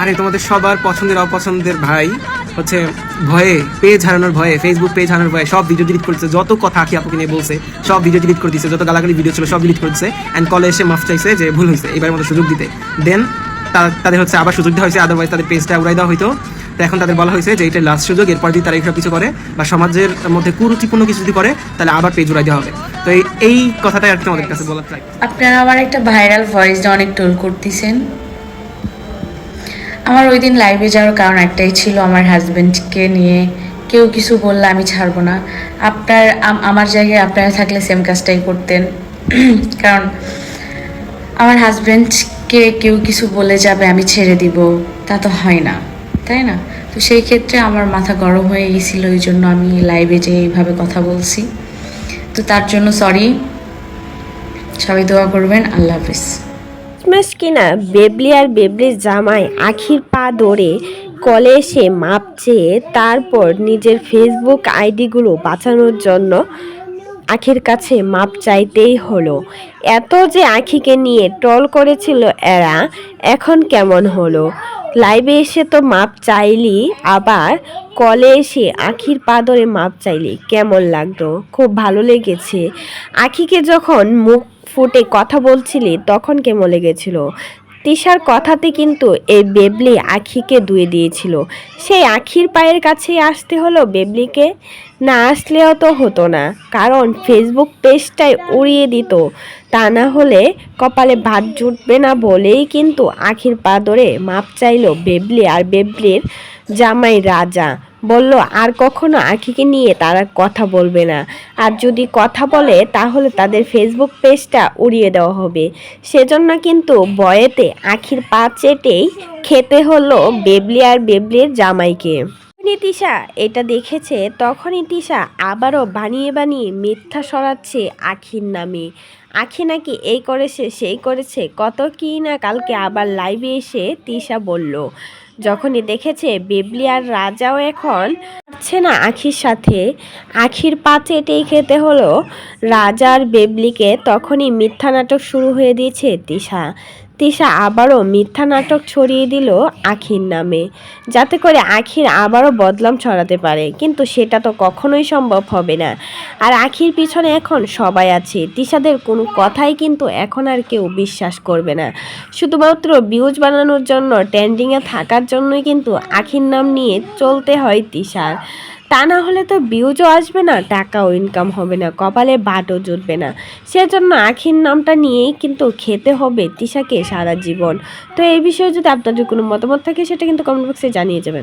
আরে, তোমাদের সবার পছন্দের, অপছন্দের ভাই হচ্ছে ভয়ে পেজ হারানোর ভয়ে ফেসবুক পেজ হারানোর ভয়ে সব ভিডিও ডিলিট করেছে, যত কথা আখি আপুকে নিয়ে বলছে, সব ভিডিও ডিলিট করে দিচ্ছে যত গালাগালি ভিডিও ছিল সব ডিলিট করেছে অ্যান্ড কলে এসে মাফ চাইছে যে ভুল হয়েছে এবার মতো সুযোগ দিতে। দেন তাদের হচ্ছে আবার সুযোগ দেওয়া হয়েছে আদারওয়াইজ তাদের পেজটা উড়াই দেওয়া হয়তো তো এখন তাদের বলা হয়েছে যে এটা লাস্ট সুযোগ, এরপর যদি তারা এইসব কিছু করে, বা সমাজের মধ্যে কুরুচিপূর্ণ কিছু যদি করে, তাহলে আবার পেজ উড়াই দেওয়া হবে। তো এই কথাটাই আর কি তোমাদের কাছে বলার চাই। আপনারা আমার একটা ভাইরাল ভয়েসটা অনেক টোল করতেছেন। আমার ওই দিন লাইভে যাওয়ার কারণ একটাই ছিল আমার হাজবেন্ডকে নিয়ে কেউ কিছু বললে আমি ছাড়বো না। আপনার আমার জায়গায় আপনারা থাকলে সেম কাজটাই করতেন। কারণ আমার হাজবেন্ডকে কেউ কিছু বলে যাবে আমি ছেড়ে দিব, তা তো হয় না, তাই না? তো সেই ক্ষেত্রে আমার মাথা গরম হয়ে গেছিল ওই জন্য আমি লাইভে যে এইভাবে কথা বলছি। তো তার জন্য সরি সবাই দোয়া করবেন, আল্লাহ হাফিজ। ক্রিসমাস কিনা বেবলি আর বেবলির জামাই আখির পা ধরে কলে এসে মাপ চেয়ে তারপর নিজের ফেসবুক আইডিগুলো বাঁচানোর জন্য আখির কাছে মাপ চাইতেই হলো। এত যে আখিকে নিয়ে ট্রল করেছিল এরা, এখন কেমন হলো? লাইভে এসে তো মাপ চাইলি, আবার কলে এসে আখির পা ধরে মাপ চাইলি, কেমন লাগল? খুব ভালো লেগেছে। আখিকে যখন মুখ ফুটে কথা বলছিলি, তখন কেমন লেগেছিল? তিশার কথাতে কিন্তু এই বেবলি আখিকে ধুয়ে দিয়েছিল। সেই আখির পায়ের কাছেই আসতে হলো বেবলিকে? না আসলেও তো হতো না, কারণ ফেসবুক পেজটাই উড়িয়ে দিত। তা না হলে কপালে ভাত জুটবে না বলেই কিন্তু আখির পা ধরে মাপ চাইলো বেবলি আর বেবলির জামাই রাজা। বলল, আর কখনো আখিকে নিয়ে তারা কথা বলবে না। আর যদি কথা বলে, তাহলে তাদের ফেসবুক পেজটা উড়িয়ে দেওয়া হবে। সেজন্য কিন্তু বয়েতে আখির পা চেটেই খেতে হলো বেবলি আর বেবলির জামাইকে। যখনই তিশা, এটা দেখেছে? তখনই তিশা আবারও বানিয়ে বানিয়ে মিথ্যা সরাচ্ছে আখির নামে। আখি নাকি এই করেছে, সেই করেছে, কত কি না কালকে আবার লাইভে এসে তিশা বলল। যখনই দেখেছে বেবলি আর রাজাও এখন পারছে না আখির সাথে। আখির পাতে এটাই খেতে হলো রাজার বেবলিকে, তখনই মিথ্যা নাটক শুরু হয়ে দিয়েছে তিশা। তিশা আবারও মিথ্যা নাটক ছড়িয়ে দিল আখির নামে, যাতে করে আখির আবারও বদলাম ছড়াতে পারে। কিন্তু সেটা তো কখনোই সম্ভব হবে না। আর আখির পিছনে এখন সবাই আছে। তিশাদের কোনো কথাই কিন্তু এখন আর কেউ বিশ্বাস করবে না। শুধুমাত্র ভিউজ বানানোর জন্য, ট্রেন্ডিংয়ে থাকার জন্যই কিন্তু আখির নাম নিয়ে চলতে হয় তিশার। তা না হলে তো বিউজও আসবে না, টাকাও ইনকাম হবে না, কপালে বাটও জুটবে না। সেজন্য আখির নামটা নিয়েই কিন্তু খেতে হবে তিশাকে সারা জীবন। তো এই বিষয়ে যদি আপনাদের কোনো মতামত থাকে, সেটা কিন্তু কমেন্ট বক্সে জানিয়ে যাবেন।